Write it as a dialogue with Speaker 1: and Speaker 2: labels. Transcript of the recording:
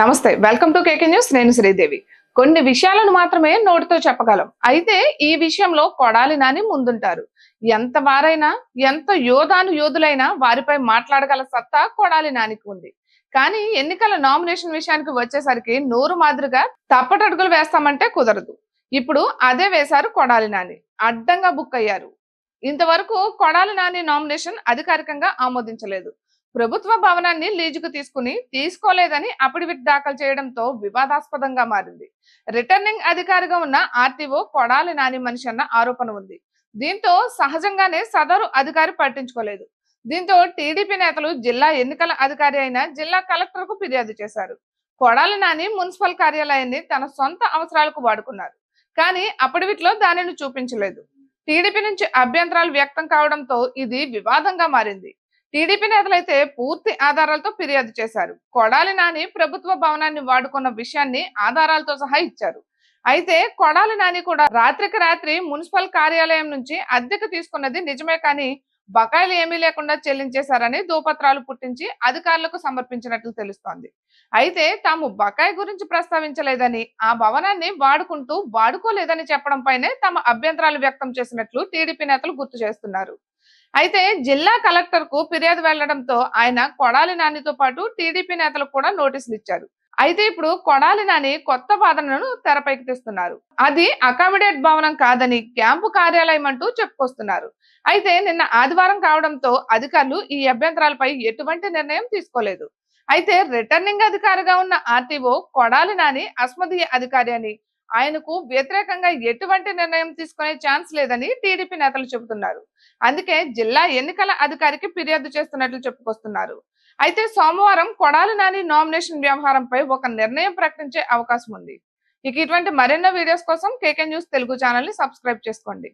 Speaker 1: నమస్తే welcome to KK news నేను శ్రీదేవి. కొన్ని విషయాలను మాత్రమే నోటితో చెప్పగలం. అయితే ఈ విషయంలో కొడాలి నాని ముందుంటారు. ఎంత వారైనా ఎంత యోధాను యోధులైనా వారిపై మాట్లాడగల సత్తా కొడాలి నానికి ఉంది. కానీ ఎన్నికల నామినేషన్ విషయానికి వచ్చేసరికి నూరు మాదిరిగా తప్పటడుగులు వేస్తామంటే కుదరదు. ఇప్పుడు అదే వేశారు కొడాలి నాని. అడ్డంగా బుక్ అయ్యారు. ఇంతవరకు కొడాలి నాని నామినేషన్ అధికారికంగా ఆమోదించలేదు. ప్రభుత్వ భవనాన్ని లీజుకు తీసుకుని తీసుకోలేదని అఫిడవిట్ దాఖలు చేయడంతో వివాదాస్పదంగా మారింది. రిటర్నింగ్ అధికారిగా ఉన్న ఆర్టీఓ కొడాలి నాని మనిషి అన్న ఆరోపణ ఉంది. దీంతో సహజంగానే సదరు అధికారి పట్టించుకోలేదు. దీంతో టీడీపీ నేతలు జిల్లా ఎన్నికల అధికారి అయిన జిల్లా కలెక్టర్కు ఫిర్యాదు చేశారు. కొడాలి నాని మున్సిపల్ కార్యాలయాన్ని తన సొంత అవసరాలకు వాడుకున్నారు. కానీ అప్పటివిట్లో దానిని చూపించలేదు. టీడీపీ నుంచి అభ్యంతరాలు వ్యక్తం కావడంతో ఇది వివాదంగా మారింది. టీడీపీ నేతలైతే పూర్తి ఆధారాలతో ఫిర్యాదు చేశారు. కొడాలి నాని ప్రభుత్వ భవనాన్ని వాడుకున్న విషయాన్ని ఆధారాలతో సహా ఇచ్చారు. అయితే కొడాలి నాని కూడా రాత్రికి రాత్రి మున్సిపల్ కార్యాలయం నుంచి అద్దెకు తీసుకున్నది నిజమే కానీ బకాయిలు ఏమీ లేకుండా చెల్లించేశారని దోపత్రాలు పుట్టించి అధికారులకు సమర్పించినట్లు తెలుస్తోంది. అయితే తాము బకాయి గురించి ప్రస్తావించలేదని ఆ భవనాన్ని వాడుకుంటూ వాడుకోలేదని చెప్పడంపైనే తమ అభ్యంతరాలు వ్యక్తం చేసినట్లు టీడీపీ నేతలు గుర్తు చేస్తున్నారు. అయితే జిల్లా కలెక్టర్కు ఫిర్యాదు వెళ్ళడంతో ఆయన కొడాలి నానితో పాటు టీడీపీ నేతలకు కూడా నోటీసులు ఇచ్చారు. అయితే ఇప్పుడు కొడాలి నాని కొత్త వాదనను తెరపైకి తెస్తున్నారు. అది అకామిడేట్ భవనం కాదని క్యాంపు కార్యాలయం అంటూ చెప్పుకొస్తున్నారు. అయితే నిన్న ఆదివారం కావడంతో అధికారులు ఈ అభ్యంతరాలపై ఎటువంటి నిర్ణయం తీసుకోలేదు. అయితే రిటర్నింగ్ అధికారిగా ఉన్న ఆర్టీఓ కొడాలి నాని అస్మదీయ అధికారి అని ఆయనకు వ్యతిరేకంగా ఎటువంటి నిర్ణయం తీసుకునే ఛాన్స్ లేదని టీడీపీ నేతలు చెబుతున్నారు. అందుకే జిల్లా ఎన్నికల అధికారికి ఫిర్యాదు చేస్తున్నట్లు చెప్పుకొస్తున్నారు. అయితే సోమవారం కొడాలి నాని నామినేషన్ వ్యవహారంపై ఒక నిర్ణయం ప్రకటించే అవకాశం ఉంది. ఇక ఇటువంటి మరెన్నో వీడియోస్ కోసం కేకే న్యూస్ తెలుగు ఛానల్ని సబ్స్క్రైబ్ చేసుకోండి.